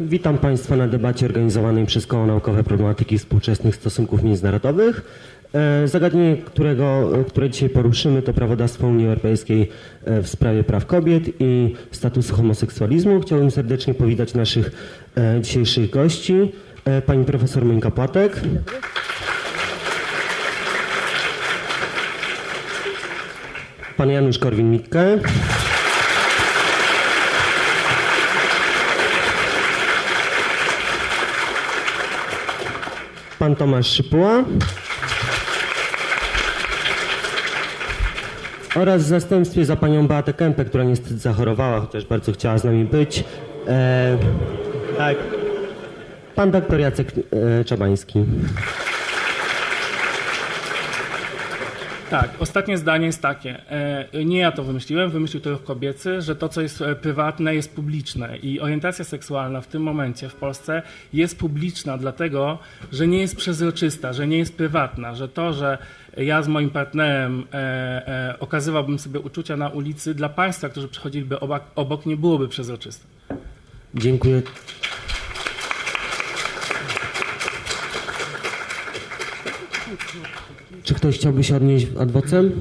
Witam Państwa na debacie organizowanej przez Koło Naukowe Problematyki Współczesnych Stosunków Międzynarodowych. E, Zagadnienie, którego, które dzisiaj poruszymy, to prawodawstwo Unii Europejskiej e, w sprawie praw kobiet i statusu homoseksualizmu. Chciałbym serdecznie powitać naszych e, dzisiejszych gości. E, Pani profesor Monika Płatek. Pan Janusz Korwin-Mikke. Pan Tomasz Szypuła. Oraz w zastępstwie za panią Beatę Kępę, która niestety zachorowała, chociaż bardzo chciała z nami być. E, tak. Pan doktor Jacek e, Czabański. Tak, ostatnie zdanie jest takie. e, Nie ja to wymyśliłem, wymyślił to ruch kobiecy, że to, co jest e, prywatne, jest publiczne. I orientacja seksualna w tym momencie w Polsce jest publiczna, dlatego, że nie jest przezroczysta, że nie jest prywatna, że to, że ja z moim partnerem e, okazywałbym sobie uczucia na ulicy, dla Państwa, którzy przychodziliby obok, obok nie byłoby przezroczyste. Dziękuję. Czy ktoś chciałby się odnieść ad vocem?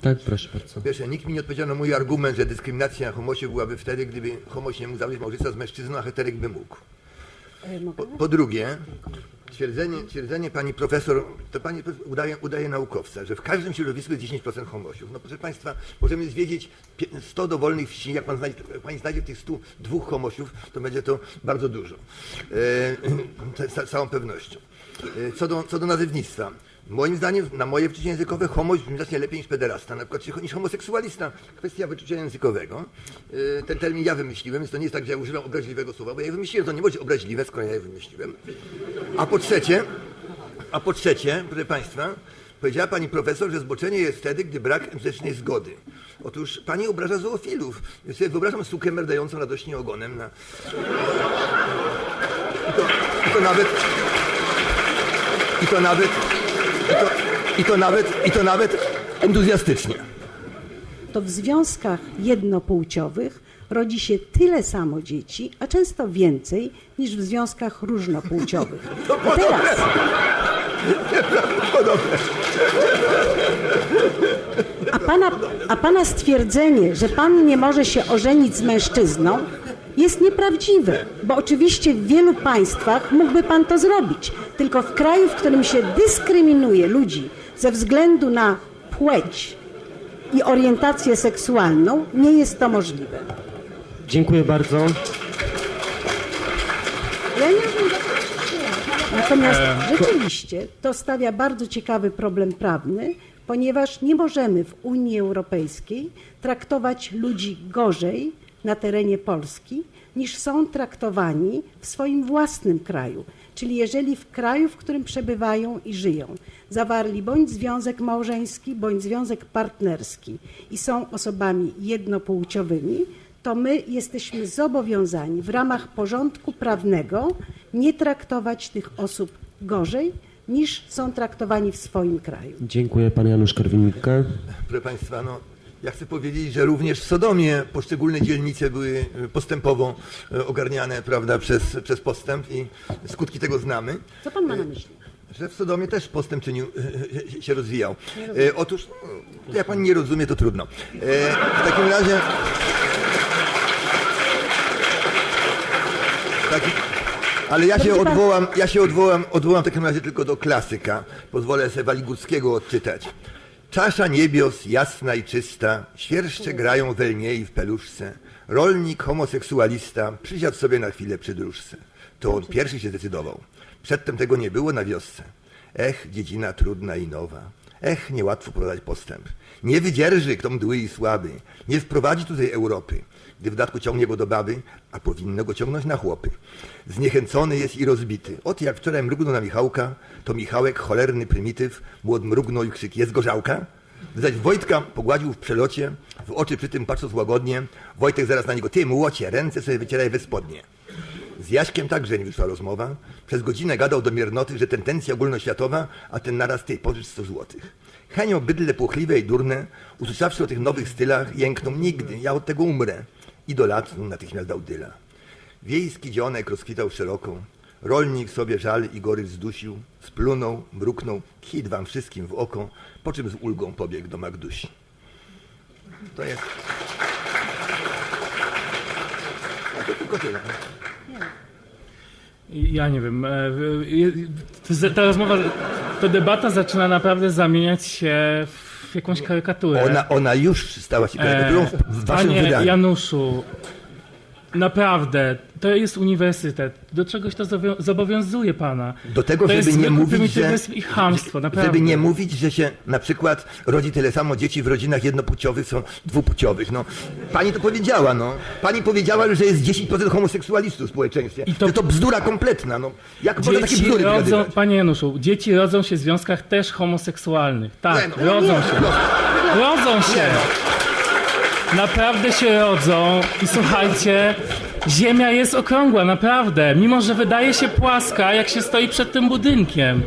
Tak, proszę bardzo. Po pierwsze, nikt mi nie odpowiedział na mój argument, że dyskryminacja homosiów byłaby wtedy, gdyby homoś nie mógł zawrzeć małżeństwa z mężczyzną, a heteryk by mógł. Po, po drugie, twierdzenie, twierdzenie pani profesor, to pani udaje, udaje naukowca, że w każdym środowisku jest 10% homosiów. No proszę państwa, możemy zwiedzić pie- 100 dowolnych wsi, jak, pan znajdzie, jak pani znajdzie w tych 100 dwóch homosiów, to będzie to bardzo dużo. E, z całą pewnością. E, co, do, co do nazewnictwa. Moim zdaniem, na moje wyczucie językowe, homość brzmi znacznie lepiej niż pederasta, na przykład niż homoseksualista. Kwestia wyczucia językowego. Yy, Ten termin ja wymyśliłem, więc to nie jest tak, że ja używam obraźliwego słowa, bo ja je wymyśliłem, to nie będzie obraźliwe, skoro ja je wymyśliłem. A po trzecie, a po trzecie, proszę Państwa, powiedziała Pani profesor, że zboczenie jest wtedy, gdy brak empatycznej zgody. Otóż Pani obraża zoofilów. Ja sobie wyobrażam sukę merdającą radośnie ogonem na... I to, i to nawet... I to nawet... I to, i to nawet... I to nawet entuzjastycznie. to w związkach jednopłciowych rodzi się tyle samo dzieci, a często więcej niż w związkach różnopłciowych. A teraz. A pana, a pana stwierdzenie, że pan nie może się ożenić z mężczyzną, jest nieprawdziwe, bo oczywiście w wielu państwach mógłby pan to zrobić. Tylko w kraju, w którym się dyskryminuje ludzi ze względu na płeć i orientację seksualną, nie jest to możliwe. Dziękuję bardzo. Ja nie Natomiast rzeczywiście to stawia bardzo ciekawy problem prawny, ponieważ nie możemy w Unii Europejskiej traktować ludzi gorzej na terenie Polski niż są traktowani w swoim własnym kraju. Czyli jeżeli w kraju, w którym przebywają i żyją, zawarli bądź związek małżeński, bądź związek partnerski i są osobami jednopłciowymi, to my jesteśmy zobowiązani w ramach porządku prawnego nie traktować tych osób gorzej niż są traktowani w swoim kraju. Dziękuję pan Janusz Korwin-Mikke. Proszę Państwa, no, ja chcę powiedzieć, że również w Sodomie poszczególne dzielnice były e, postępowo e, ogarniane prawda, przez, przez postęp i skutki tego znamy. Co pan ma na myśli? Że w Sodomie też postęp czynił, e, e, się rozwijał. E, otóż, jak pani nie rozumie, to trudno. E, w takim razie. Taki, ale ja się odwołam, ja się odwołam, odwołam w takim razie tylko do klasyka. Pozwolę sobie Waligórskiego odczytać. Czasza niebios jasna i czysta, świerszcze grają we lnie i w peluszce. Rolnik homoseksualista przysiadł sobie na chwilę przy dróżce. To on pierwszy się zdecydował. Przedtem tego nie było na wiosce. Ech, dziedzina trudna i nowa. Ech, niełatwo prowadzić postęp. Nie wydzierży kto mdły i słaby. Nie wprowadzi tutaj Europy. Gdy w dodatku ciągnie go do baby, a powinno go ciągnąć na chłopy. Zniechęcony jest i rozbity. Ot jak wczoraj mrugnął na Michałka, to Michałek, cholerny prymityw, młod mrugnął i krzyk, jest gorzałka? Zaś Wojtka pogładził w przelocie, w oczy przy tym patrząc łagodnie. Wojtek zaraz na niego, ty młocie, ręce sobie wycieraj we spodnie. Z Jaśkiem także nie wyszła rozmowa. Przez godzinę gadał do miernoty, że tendencja ogólnoświatowa, a ten naraz ty, pożycz 100 złotych. Henio bydle płochliwe i durne, usłyszawszy o tych nowych stylach, jęknął nigdy, ja od tego umrę. I do lat natychmiast dał dyla. Wiejski dzionek rozkwitał szeroko. Rolnik sobie żal i gorycz zdusił. Splunął, mruknął, hit wam wszystkim w oko, po czym z ulgą pobiegł do Magdusi. To jest... A to tylko tyle. Ja nie wiem. e, Ta rozmowa, ta debata zaczyna naprawdę zamieniać się w jakąś karykaturę. Ona, ona już stała się karykaturą w- w waszym Panie wydaniu. Januszu, naprawdę, to jest uniwersytet. Do czegoś to zobowiązuje pana. Do tego, to żeby jest nie mówić, że, i chamstwo, naprawdę. żeby nie mówić, że się na przykład rodzi tyle samo dzieci w rodzinach jednopłciowych, są dwupłciowych. No, pani to powiedziała, no. Pani powiedziała, że jest 10% homoseksualistów w społeczeństwie. I to- że to bzdura kompletna, no. Jak można takie Dzieci bzdury rodzą, wygadywać? panie Januszu, dzieci rodzą się w związkach też homoseksualnych. Tak, Nie, no, rodzą nie, się. no. Rodzą się. Naprawdę się rodzą i słuchajcie, Ziemia jest okrągła, naprawdę. Mimo, że wydaje się płaska, jak się stoi przed tym budynkiem.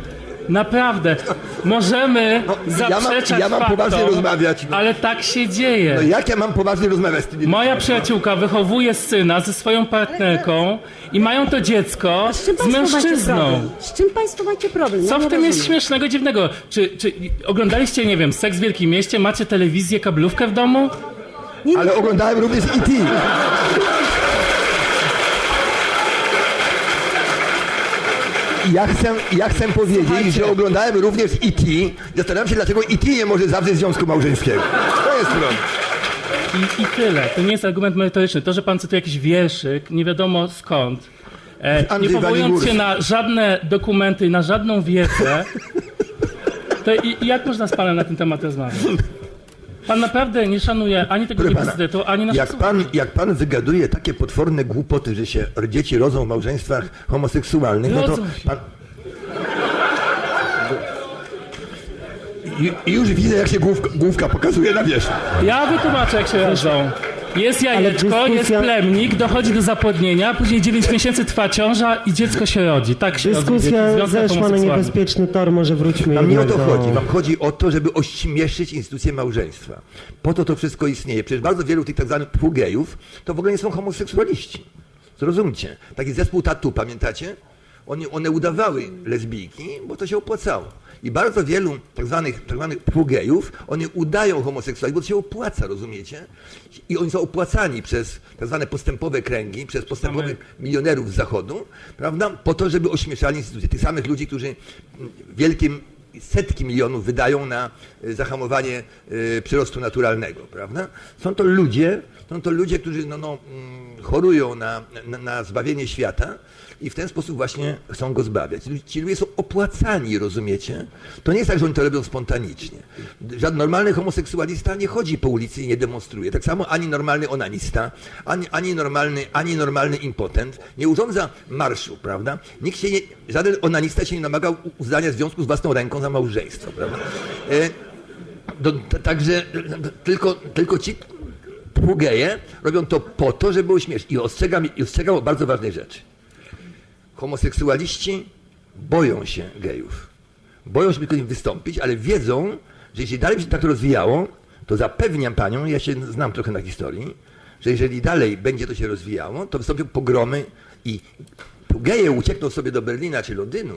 Naprawdę. Możemy No, ja mam- zaprzeczać ja mam faktom, poważnie rozmawiać, no. ale tak się dzieje. No jak ja mam poważnie rozmawiać z tymi Moja przyjaciółka wychowuje syna ze swoją partnerką i mają to dziecko Z czym z mężczyzną. Z czym państwo macie problem? Co Ja w tym jest rozumiem. śmiesznego, dziwnego? Czy, czy oglądaliście, nie wiem, Seks w Wielkim Mieście? Macie telewizję, kablówkę w domu? Nie, nie, Ale oglądałem również E.T. I Ja chcę, ja chcę powiedzieć, Słuchajcie. że oglądałem również E.T. Zastanawiam się, dlaczego E.T. nie może zawrzeć związku małżeńskiego. To jest problem. I, I tyle. To nie jest argument merytoryczny. To, że pan cytuje jakiś wierszyk, nie wiadomo skąd, e, nie powołując się na żadne dokumenty, na żadną wiedzę, to i jak można z panem na ten temat rozmawiać? Pan naprawdę nie szanuje ani tego Proszę pana, ani naszych jak pan, jak pan wygaduje takie potworne głupoty, że się dzieci rodzą w małżeństwach homoseksualnych, no to Rodzą pan... I, I już widzę, jak się główka, główka pokazuje na wierzchu. Ja wytłumaczę, jak się rodzą. Jest jajeczko, dyskusja- jest plemnik, dochodzi do zapłodnienia, później 9 miesięcy trwa ciąża i dziecko się rodzi. Tak się Dyskusja zeszła na niebezpieczny tor, może wróćmy Wam nie o to do... chodzi. Wam chodzi o to, żeby ośmieszyć instytucję małżeństwa. Po to to wszystko istnieje. Przecież bardzo wielu tych tak zwanych półgejów to w ogóle nie są homoseksualiści. Zrozumcie. Taki zespół tatu, pamiętacie? Oni, one udawały lesbijki, bo to się opłacało. I bardzo wielu tak zwanych, tak półgejów, oni udają homoseksualizm, bo to się opłaca, rozumiecie? I oni są opłacani przez tak zwane postępowe kręgi, przez postępowych milionerów z zachodu, prawda? Po to, żeby ośmieszali instytucje. Tych samych ludzi, którzy wielkim setki milionów wydają na y, zahamowanie y, przyrostu naturalnego, prawda? Są to ludzie, są to ludzie, którzy no, no, mm, chorują na, na, na zbawienie świata i w ten sposób właśnie chcą go zbawiać. Ci ludzie są opłacani, rozumiecie? To nie jest tak, że oni to robią spontanicznie. Żaden normalny homoseksualista nie chodzi po ulicy i nie demonstruje. Tak samo ani normalny onanista, ani, ani, normalny, ani normalny impotent nie urządza marszu, prawda? Nikt się nie, żaden onanista się nie namaga u- uznania związku z własną ręką za małżeństwo, prawda? E, także tylko, tylko ci półgeje robią to po to, żeby ośmieszyć. I ostrzegam, i ostrzegam o bardzo ważnej rzeczy. Homoseksualiści boją się gejów. Boją się tylko im wystąpić, ale wiedzą, że jeśli dalej by się tak to rozwijało, to zapewniam panią, ja się znam trochę na historii, że jeżeli dalej będzie to się rozwijało, to wystąpią pogromy i geje uciekną sobie do Berlina czy Londynu,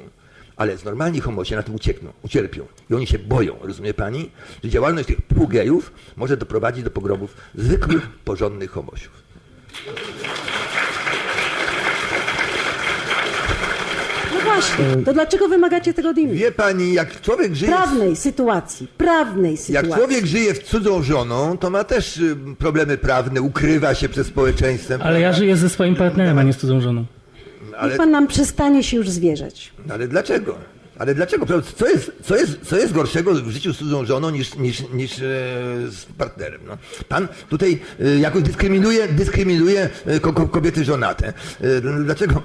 ale z normalni homosie na tym uciekną, ucierpią. I oni się boją, rozumie pani, że działalność tych półgejów może doprowadzić do pogromów zwykłych, porządnych homosiów. No właśnie, to dlaczego wymagacie tego od innych? Wie pani, jak człowiek żyje... w- Prawnej sytuacji, prawnej Jak sytuacji. człowiek żyje z cudzą żoną, to ma też y, problemy prawne, ukrywa się przed społeczeństwem. Ale ja żyję ze swoim partnerem, a nie z cudzą żoną. Ale, Niech pan nam przestanie się już zwierzać. ale dlaczego? Ale dlaczego? Co jest, co, jest, co jest gorszego w życiu z cudzą żoną niż, niż, niż e, z partnerem? No. Pan tutaj e, jakoś dyskryminuje, dyskryminuje e, ko, ko, kobiety żonate. E, dlaczego?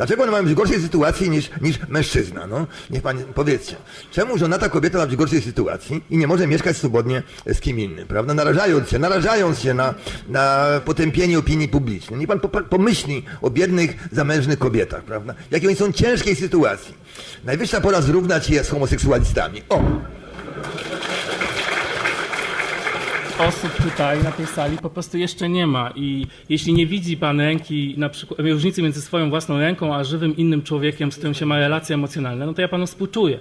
Dlaczego one mają być w gorszej sytuacji niż, niż mężczyzna? No? Niech pan powiedzcie. Czemu żonata kobieta ma być w gorszej sytuacji i nie może mieszkać swobodnie z kim innym, prawda? Narażając się, narażając się na, na potępienie opinii publicznej. Niech pan pomyśli o biednych, zamężnych kobietach, prawda? Jakie oni są w ciężkiej sytuacji. Najwyższa pora zrównać je z homoseksualistami. O! Osób tutaj na tej sali po prostu jeszcze nie ma. I jeśli nie widzi pan ręki, na przykład różnicy między swoją własną ręką a żywym innym człowiekiem, z którym się ma relacje emocjonalne, no to ja panu współczuję.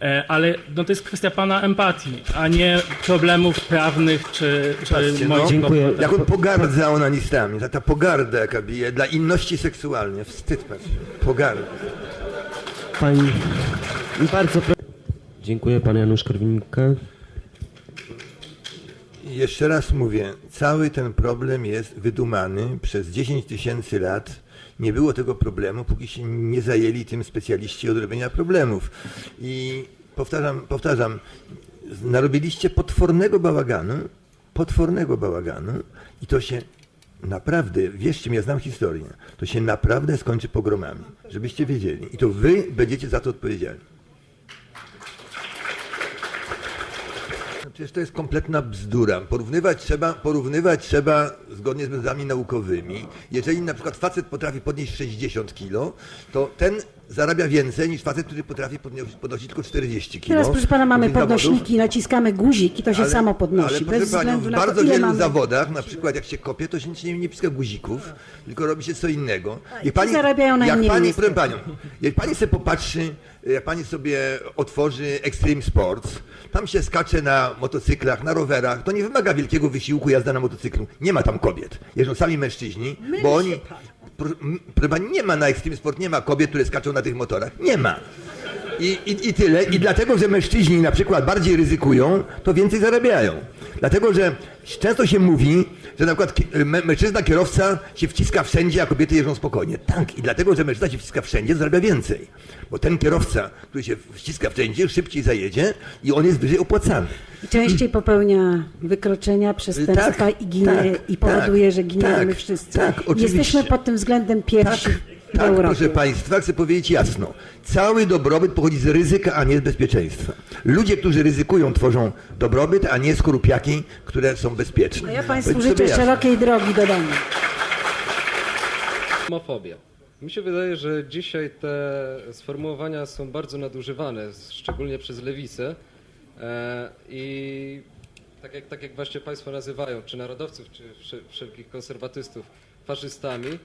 E, Ale no to jest kwestia pana empatii, a nie problemów prawnych czy, czy Patrzcie, no. Dziękuję. kłopotów. Jak on pogardza onanistami, ta, ta pogarda jaka bije dla inności seksualnej, wstyd patrz, pogarda. Pani... Bardzo proszę. Dziękuję, pan Janusz Korwin-Mikke. Jeszcze raz mówię, cały ten problem jest wydumany przez 10 tysięcy lat. Nie było tego problemu, póki się nie zajęli tym specjaliści od robienia problemów. I powtarzam, powtarzam, narobiliście potwornego bałaganu, potwornego bałaganu i to się naprawdę, wierzcie mi, ja znam historię, to się naprawdę skończy pogromami, żebyście wiedzieli. I to wy będziecie za to odpowiedzialni. Przecież to jest kompletna bzdura. Porównywać trzeba, porównywać trzeba zgodnie z metodami naukowymi. Jeżeli na przykład facet potrafi podnieść 60 kg, to ten zarabia więcej niż facet, który potrafi podnieść, podnosić tylko 40 kg. Teraz, proszę pana, mamy podnośniki, naciskamy guzik i to się samo podnosi. Ale bez panią, w bardzo wielu mamy. zawodach, na przykład jak się kopie, to się nic nie, nie piska guzików, tylko robi się co innego. i ci zarabiają jak najmniej pani, niestety. proszę panią, jak pani sobie popatrzy, jak pani sobie otworzy Extreme Sports, tam się skacze na motocyklach, na rowerach, to nie wymaga wielkiego wysiłku jazda na motocyklu. Nie ma tam kobiet. Jeżdżą sami mężczyźni, bo oni... Proszę pani, nie ma na Extreme Sport, nie ma kobiet, które skaczą na tych motorach. Nie ma. I, i, I tyle. I dlatego, że mężczyźni na przykład bardziej ryzykują, to więcej zarabiają. Dlatego, że często się mówi, że na przykład mę- mężczyzna kierowca się wciska wszędzie, a kobiety jeżdżą spokojnie. Tak, i dlatego, że mężczyzna się wciska wszędzie, zarabia więcej. Bo ten kierowca, który się wciska wszędzie, szybciej zajedzie i on jest wyżej opłacany. I Częściej popełnia wykroczenia, przestępstwa Tak, i ginie tak, i powoduje, tak, że giniemy tak, wszyscy. tak, oczywiście. Jesteśmy pod tym względem pierwsi Tak, proszę Państwa, chcę powiedzieć jasno. Cały dobrobyt pochodzi z ryzyka, a nie z bezpieczeństwa. Ludzie, którzy ryzykują, tworzą dobrobyt, a nie skorupiaki, które są bezpieczne. A ja Państwu sobie życzę szerokiej drogi do domu. Homofobia. Mi się wydaje, że dzisiaj te sformułowania są bardzo nadużywane, szczególnie przez lewicę. E, I tak jak, tak jak właśnie Państwo nazywają, czy narodowców, czy wsze- wszelkich konserwatystów faszystami,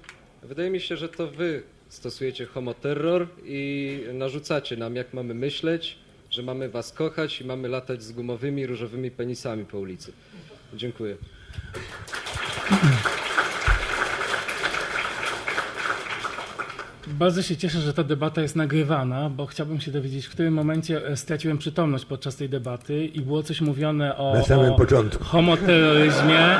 wydaje mi się, że to Wy stosujecie homoterror i narzucacie nam, jak mamy myśleć, że mamy Was kochać i mamy latać z gumowymi, różowymi penisami po ulicy. Dziękuję. Bardzo się cieszę, że ta debata jest nagrywana, bo chciałbym się dowiedzieć, w którym momencie e, straciłem przytomność podczas tej debaty i było coś mówione o, Na samym o początku. homoterroryzmie